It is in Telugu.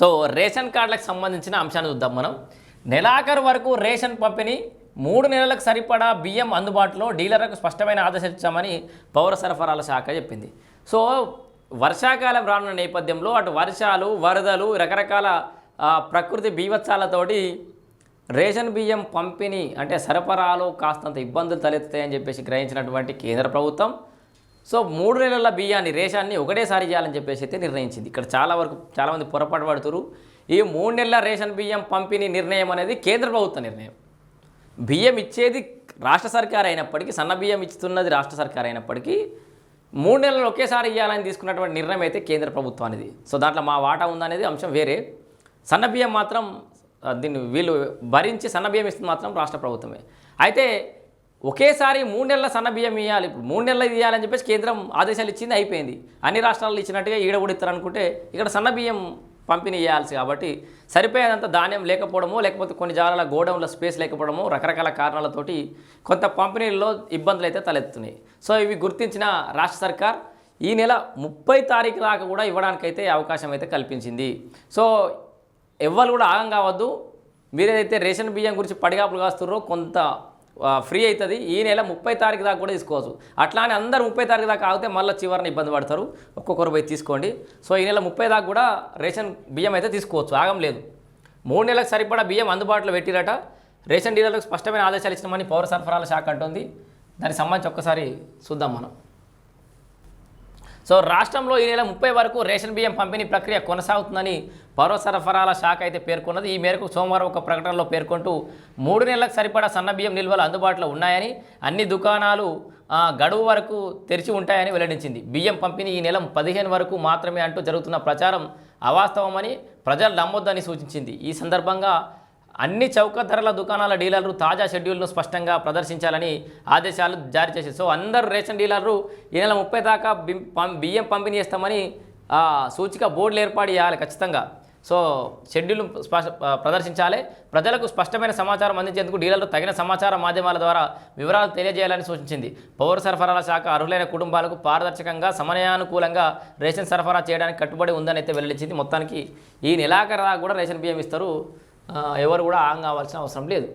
సో రేషన్ కార్డులకు సంబంధించిన అంశాన్ని చూద్దాం మనం. నెలాఖరు వరకు రేషన్ పంపిణీ మూడు నెలలకు సరిపడా బియ్యం అందుబాటులో డీలర్లకు స్పష్టమైన ఆదేశించామని పౌర సరఫరాల శాఖ చెప్పింది. సో వర్షాకాలం రానున్న నేపథ్యంలో అటు వర్షాలు వరదలు రకరకాల ప్రకృతి బీభత్సాలతోటి రేషన్ బియ్యం పంపిణీ అంటే సరఫరాలో కాస్తంత ఇబ్బందులు తలెత్తాయని చెప్పేసి గ్రహించినటువంటి కేంద్ర ప్రభుత్వం సో మూడు నెలల బియ్యాన్ని రేషాన్ని ఒకటేసారి చేయాలని చెప్పేసి అయితే నిర్ణయించింది. ఇక్కడ చాలా వరకు చాలామంది పొరపాటు పడుతురు. ఈ మూడు నెలల రేషన్ బియ్యం పంపిణీ నిర్ణయం అనేది కేంద్ర ప్రభుత్వ నిర్ణయం. బియ్యం ఇచ్చేది రాష్ట్ర సర్కార్ అయినప్పటికీ సన్న బియ్యం ఇస్తున్నది రాష్ట్ర సర్కార్ అయినప్పటికీ మూడు నెలలు ఒకేసారి ఇవ్వాలని తీసుకున్నటువంటి నిర్ణయం అయితే కేంద్ర ప్రభుత్వానిది సో దాంట్లో మా వాటా ఉందనేది అంశం వేరే. సన్న బియ్యం మాత్రం దీన్ని వీళ్ళు భరించి సన్న బియ్యం ఇస్తుంది మాత్రం రాష్ట్ర ప్రభుత్వమే. అయితే ఒకేసారి మూడు నెలల సన్న బియ్యం ఇవ్వాలి ఇప్పుడు మూడు నెలలు ఇవ్వాలని చెప్పేసి కేంద్రం ఆదేశాలు ఇచ్చింది అయిపోయింది. అన్ని రాష్ట్రాలు ఇచ్చినట్టుగా ఈడ కూడా ఇస్తారనుకుంటే ఇక్కడ సన్న బియ్యం పంపిణీ చేయాల్సి కాబట్టి సరిపోయేదంత ధాన్యం లేకపోవడమో లేకపోతే కొన్ని జాగాల గోడౌన్ల స్పేస్ లేకపోవడమో రకరకాల కారణాలతోటి కొంత పంపిణీల్లో ఇబ్బందులు అయితే తలెత్తున్నాయి సో ఇవి గుర్తించిన రాష్ట్ర సర్కార్ ఈ నెల ముప్పై తారీఖు దాకా కూడా ఇవ్వడానికైతే అవకాశం అయితే కల్పించింది. సో ఎవ్వరు కూడా ఆగం కావద్దు. మీరేదైతే రేషన్ బియ్యం గురించి పడిగాపులు కాస్తుర్రో కొంత ఫ్రీ అవుతుంది ఈ నెల ముప్పై తారీఖు దాకా కూడా తీసుకోవచ్చు. అట్లా అని అందరు ముప్పై తారీఖు దాకా ఆగితే మళ్ళీ చివరిని ఇబ్బంది పడతారు. ఒక్కొక్కరు పోయి తీసుకోండి. సో ఈ నెల ముప్పై దాకా కూడా రేషన్ బియ్యం అయితే తీసుకోవచ్చు. ఆగం లేదు. మూడు నెలలకు సరిపడా బియ్యం అందుబాటులో పెట్టిరట. రేషన్ డీలర్లకు స్పష్టమైన ఆదేశాలు ఇచ్చినామని పౌర సరఫరాల శాఖ అంటుంది. దానికి సంబంధించి ఒక్కసారి చూద్దాం మనం. సో రాష్ట్రంలో ఈ నెల ముప్పై వరకు రేషన్ బియ్యం పంపిణీ ప్రక్రియ కొనసాగుతుందని పౌర సరఫరాల శాఖ అయితే పేర్కొన్నది. ఈ మేరకు సోమవారం ఒక ప్రకటనలో పేర్కొంటూ మూడు నెలలకు సరిపడా సన్న బియ్యం నిల్వలు అందుబాటులో ఉన్నాయని అన్ని దుకాణాలు గడువు వరకు తెరిచి ఉంటాయని వెల్లడించింది. బియ్యం పంపిణీ ఈ నెల పదిహేను వరకు మాత్రమే అంటూ జరుగుతున్న ప్రచారం అవాస్తవమని ప్రజలు నమ్మొద్దని సూచించింది. ఈ సందర్భంగా అన్ని చౌక ధరల దుకాణాల డీలర్లు తాజా షెడ్యూల్ను స్పష్టంగా ప్రదర్శించాలని ఆదేశాలు జారీ చేశారు సో అందరు రేషన్ డీలర్లు ఈ నెల ముప్పై దాకా బియ్యం పంపిణీ చేస్తామని సూచిక బోర్డులు ఏర్పాటు చేయాలి ఖచ్చితంగా. సో షెడ్యూల్ స్పష్ట ప్రదర్శించాలి. ప్రజలకు స్పష్టమైన సమాచారం అందించేందుకు డీలర్లు తగిన సమాచార మాధ్యమాల ద్వారా వివరాలు తెలియజేయాలని సూచించింది. పౌర సరఫరాల శాఖ అర్హులైన కుటుంబాలకు పారదర్శకంగా సమయానుకూలంగా రేషన్ సరఫరా చేయడానికి కట్టుబడి ఉందని అయితే వెల్లడించింది. మొత్తానికి ఈ నెలాఖరు కూడా రేషన్ బియ్యం ఇస్తారు ఎవరు కూడా ఆగం కావాల్సిన అవసరం లేదు.